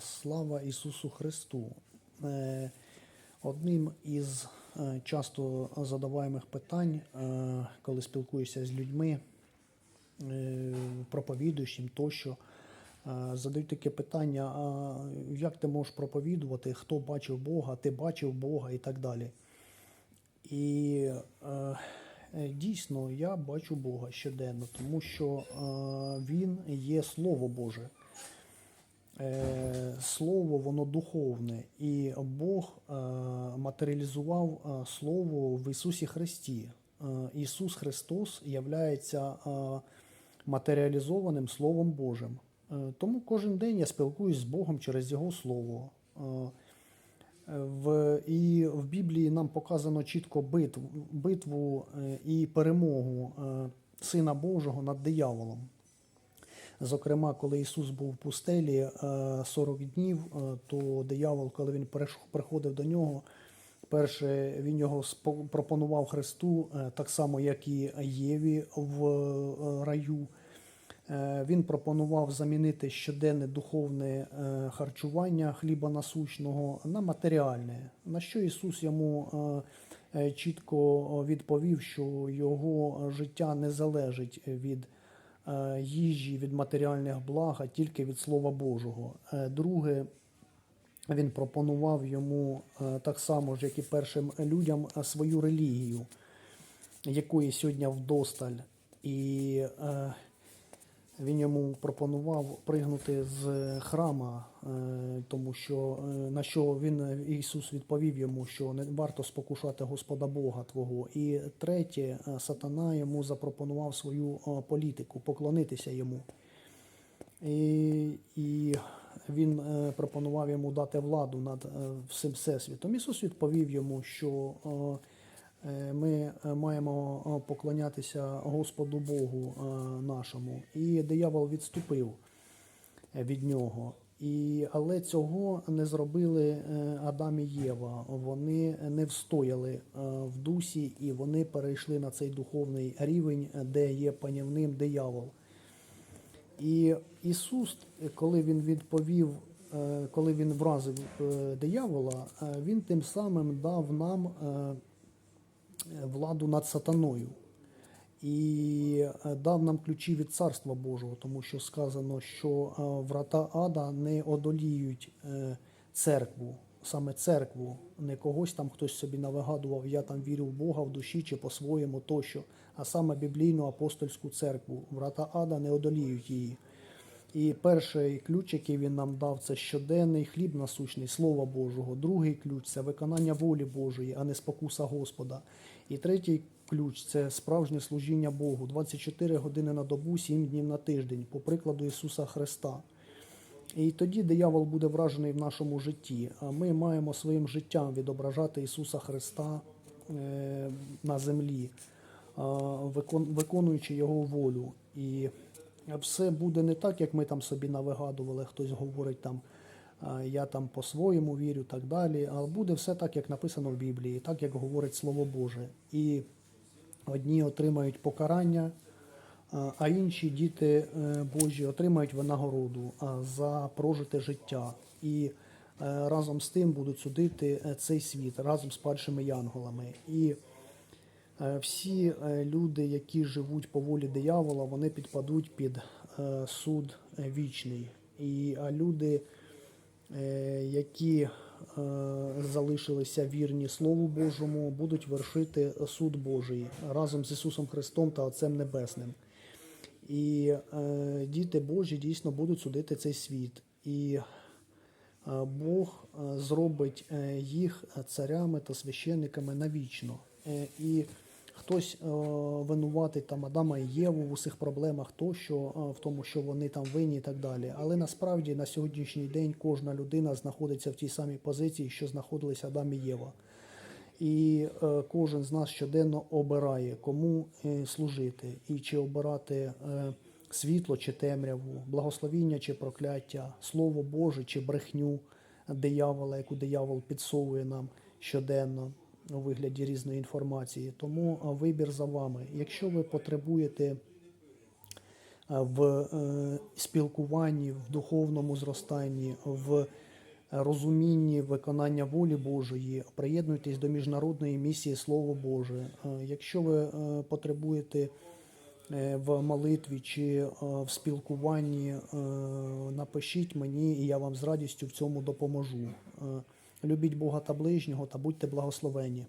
Слава Ісусу Христу. Е, Одним із е, часто задаваємих питань, е, коли спілкуєшся з людьми, проповідуючим тощо, задають таке питання: а як ти можеш проповідувати, хто бачив Бога, ти бачив Бога і так далі. І дійсно я бачу Бога щоденно, тому що Він є Слово Боже. Е, Слово воно духовне, і Бог е, матеріалізував е, Слово в Ісусі Христі. Ісус Христос являється матеріалізованим Словом Божим. Тому кожен день я спілкуюсь з Богом через Його Слово. В, і в Біблії нам показано чітко битву, битву і перемогу Сина Божого над дияволом. Зокрема, коли Ісус був в пустелі е, 40 днів, е, то диявол, коли він приходив до нього, перше він його пропонував Христу, е, так само, як і Єві в е, раю. Е, Він пропонував замінити щоденне духовне е, харчування хліба насущного на матеріальне, на що Ісус йому е, е, чітко відповів, що його життя не залежить від е, їжі, від матеріальних благ, а тільки від Слова Божого. Е, Друге, він пропонував йому е, так само ж, як і першим людям, е, свою релігію, якої сьогодні вдосталь. І е, він йому пропонував пригнути з храма, е, тому що е, на що він Ісус відповів йому, що не варто спокушати Господа Бога Твого. І третє, е, сатана йому запропонував свою е, політику, поклонитися йому. І, і він е, пропонував йому дати владу над е, всім всесвітом. Ісус відповів йому, що е, е, ми е, маємо е, поклонятися Господу Богу е, нашому. І диявол відступив е, від нього. І, але цього не зробили е, Адам і Єва. Вони не встояли е, в дусі і вони перейшли на цей духовний рівень, е, де є панівним диявол. І Ісус, коли він відповів, е, коли він вразив е, диявола, е, він тим самим дав нам е, владу над сатаною і е, дав нам ключі від Царства Божого, тому що сказано, що е, врата ада не одоліють е, церкву, саме церкву, не когось там хтось собі навигадував, я там вірю в Бога в душі чи по-своєму тощо, а саме біблійну апостольську церкву. Врата ада не одоліють її. І перший ключ, який він нам дав, це щоденний хліб насущний, Слова Божого. Другий ключ це виконання волі Божої, а не спокуса Господа. І третій ключ це справжнє служіння Богу 24 години на добу, 7 днів на тиждень, по прикладу Ісуса Христа. І тоді диявол буде вражений в нашому житті. А ми маємо своїм життям відображати Ісуса Христа е, на землі, виконуючи Його волю. І все буде не так, як ми там собі навигадували, хтось говорить там. Я там по-своєму вірю, так далі. А буде все так, як написано в Біблії, так як говорить Слово Боже. І одні отримають покарання, а інші діти е, Божі отримають винагороду за прожите життя. І е, разом з тим будуть судити е, цей світ разом з падшими янголами. І всі люди, які живуть по волі диявола, вони підпадуть під суд вічний. І люди, які е, залишилися вірні Слову Божому, будуть вершити суд Божий разом з Ісусом Христом та Отцем Небесним. І е, діти Божі дійсно будуть судити цей світ. І е, Бог е, зробить е, їх царями та священниками навічно. Е, і хтось е, винуватить там Адама і Єву в усіх проблемах, тощо е, в тому, що вони там винні і так далі. Але насправді на сьогоднішній день кожна людина знаходиться в тій самій позиції, що знаходилися Адам і Єва. І е, кожен з нас щоденно обирає, кому е, служити, і чи обирати е, світло чи темряву, благословіння чи прокляття, слово Боже чи брехню диявола, яку диявол підсовує нам щоденно у вигляді різної інформації. Тому вибір за вами. Якщо ви потребуєте в е, спілкуванні, в духовному зростанні, в розумінні виконання волі Божої, приєднуйтесь до міжнародної місії Слово Боже. Якщо ви е, потребуєте е, в молитві чи в спілкуванні, напишіть мені, і я вам з радістю в цьому допоможу. Любіть Бога та ближнього та будьте благословені.